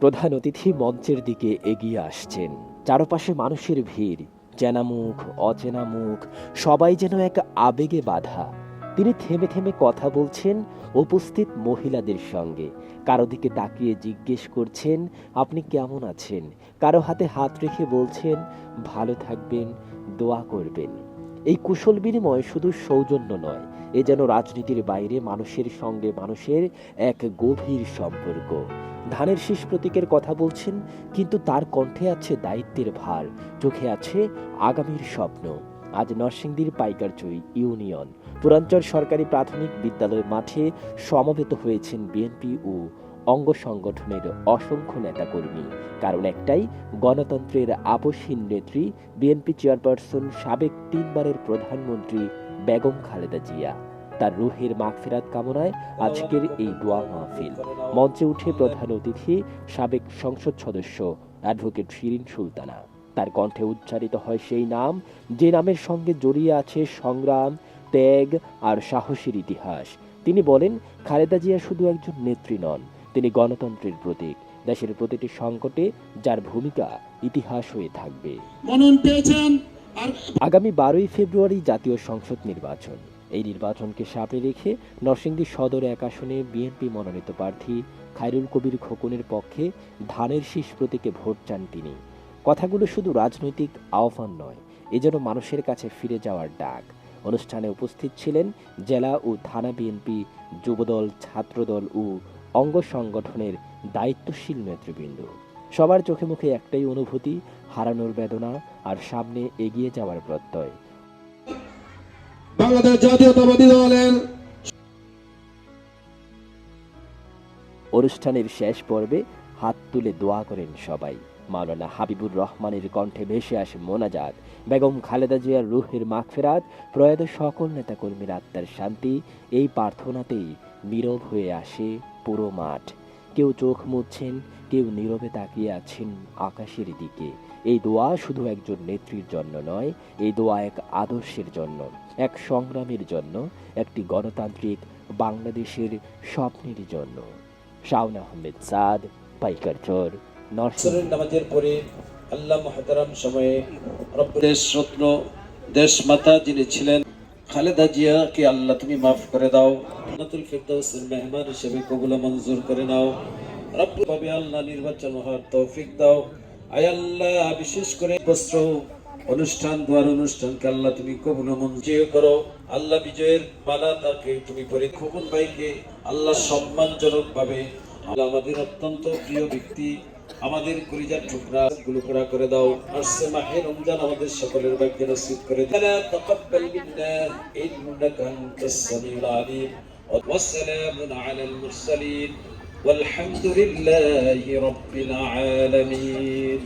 প্রধান অতিথি মঞ্চের দিকে এগিয়ে আসছেন। চারপাশে মানুষের ভিড় চেনা মুখ অচেনা মুখ সবাই যেন এক আবেগে বাধা। তিনি থেমে থেমে কথা বলছেন উপস্থিত মহিলাদের সঙ্গে। কারও দিকে তাকিয়ে জিজ্ঞেস করছেন, আপনি কেমন আছেন? কারও হাতে হাত রেখে বলছেন, ভালো থাকবেন, দোয়া করবেন। এই কুশল বিনিময় শুধু সৌজন্য নয়, এ যেন রাজনীতির বাইরে মানুষের সঙ্গে মানুষের এক গভীর সম্পর্ক। ধানের শীষ প্রতীকের কথা বলছেন, কিন্তু তার কণ্ঠে আছে দায়িত্বের ভার, চোখে আছে আগামীর স্বপ্ন। আজ নরসিংদীর পাইকারচুই ইউনিয়ন, পুরাঞ্চল সরকারি প্রাথমিক বিদ্যালয় মাঠে সমবেত হয়েছেন বিএনপি ও অঙ্গ সংগঠনের অসংখ্য নেতাকর্মী। কারণ একটাই, গণতন্ত্রের আপসহীন নেত্রী, বিএনপি চেয়ারপারসন সাবেক তিনবারের প্রধানমন্ত্রী বেগম খালেদা জিয়া। তার রুহের মাগফিরাত কামনায় আজকের এই দোয়া মাহফিল। মঞ্চে উঠে প্রধান অতিথি সাবেক সংসদ সদস্য অ্যাডভোকেট শিরিন সুলতানা। তার কণ্ঠে উচ্চারিত হয় সেই নাম যে নামের সঙ্গে জড়িয়ে আছে সংগ্রাম ত্যাগ আর সাহসের ইতিহাস। তিনি বলেন খালেদা জিয়া শুধু একজন নেত্রী নন তিনি গণতন্ত্রের প্রতীক। দেশের প্রতিটি সংকটে যার ভূমিকা ইতিহাস হয়ে থাকবে। আগামী বারোই ফেব্রুয়ারি জাতীয় সংসদ নির্বাচন। এই নির্বাচনকে সামনে রেখে নরসিংদী সদর এক আসনে বিএনপি মনোনীত প্রার্থী খায়রুল কবির খোকনের পক্ষে ধানের শীষ প্রতীকে ভোট চান তিনি। কথাগুলো শুধু রাজনৈতিক আহ্বান নয়, এ যেন মানুষের কাছে ফিরে যাওয়ার ডাক। অনুষ্ঠানে উপস্থিত ছিলেন জেলা ও থানা বিএনপি, যুবদল, ছাত্রদল ও অঙ্গ সংগঠনের দায়িত্বশীল নেতৃবৃন্দ। সবার চোখে মুখে একটাই অনুভূতি, হারানোর বেদনা আর সামনে এগিয়ে যাওয়ার প্রত্যয়। বাংলাদেশ জাতীয়তাবাদী দলের অনুষ্ঠানের শেষ পর্বে হাত তুলে দোয়া করেন সবাই। মাওলানা হাবিবুর রহমানের কণ্ঠে ভেসে আসে মোনাজাত। বেগম খালেদা জিয়ার রুহের মাগফেরাত, প্রয়াত সকল নেতাকর্মীর আত্মার শান্তি, এই প্রার্থনাতেই নীরব হয়ে আসে পুরো মাঠ। কেউ চোখ মুছছেন কেউ নীরবে তাকিয়ে আছেন আকাশের দিকে। এই দোয়া শুধু একজন নেত্রীর জন্য নয়, এই দোয়া এক আদর্শের জন্য, এক সংগ্রামের জন্য, একটি গণতান্ত্রিক বাংলাদেশের স্বপ্নের জন্য। শাওন আহমেদ সাদ পাইকারচর নরসিংহ। আসরের নামাজের পরে আল্লাহ মহাতারাম সময়ে দেশ রত্ন দেশ মাতা যিনি ছিলেন খালেদা জিয়াকে আল্লাহ তুমি মাফ করে দাও। জান্নাতুল ফিরদাউসের মেহমান হিসেবে কবুল মঞ্জুর করে নাও। রব্বুল ভাবে আল্লাহ নির্বাচন হওয়ার তৌফিক দাও। আয় আল্লাহ, বিশেষ করে বস্ত্র অনুষ্ঠান, দুয়ার অনুষ্ঠানকে আল্লাহ তুমি কবুল মঞ্জুর করো। আল্লাহ বিজয়ের মালা তাকে তুমি পরে খোকন ভাইকে আল্লাহ সম্মানজনক ভাবে আল্লাহ আমাদের অত্যন্ত প্রিয় ব্যক্তি আমাদের কলিজার টুকরা গুলো করা করে দাও আসছে মাহে রমজান আমাদের সকলের ভাগ্যে নসিব করে দাও তাআলা তাকাব্বাল মিন্না ইন্নাকা আনতাস সামিউল আলিম والسلام على المرسلين والحمد لله رب العالمين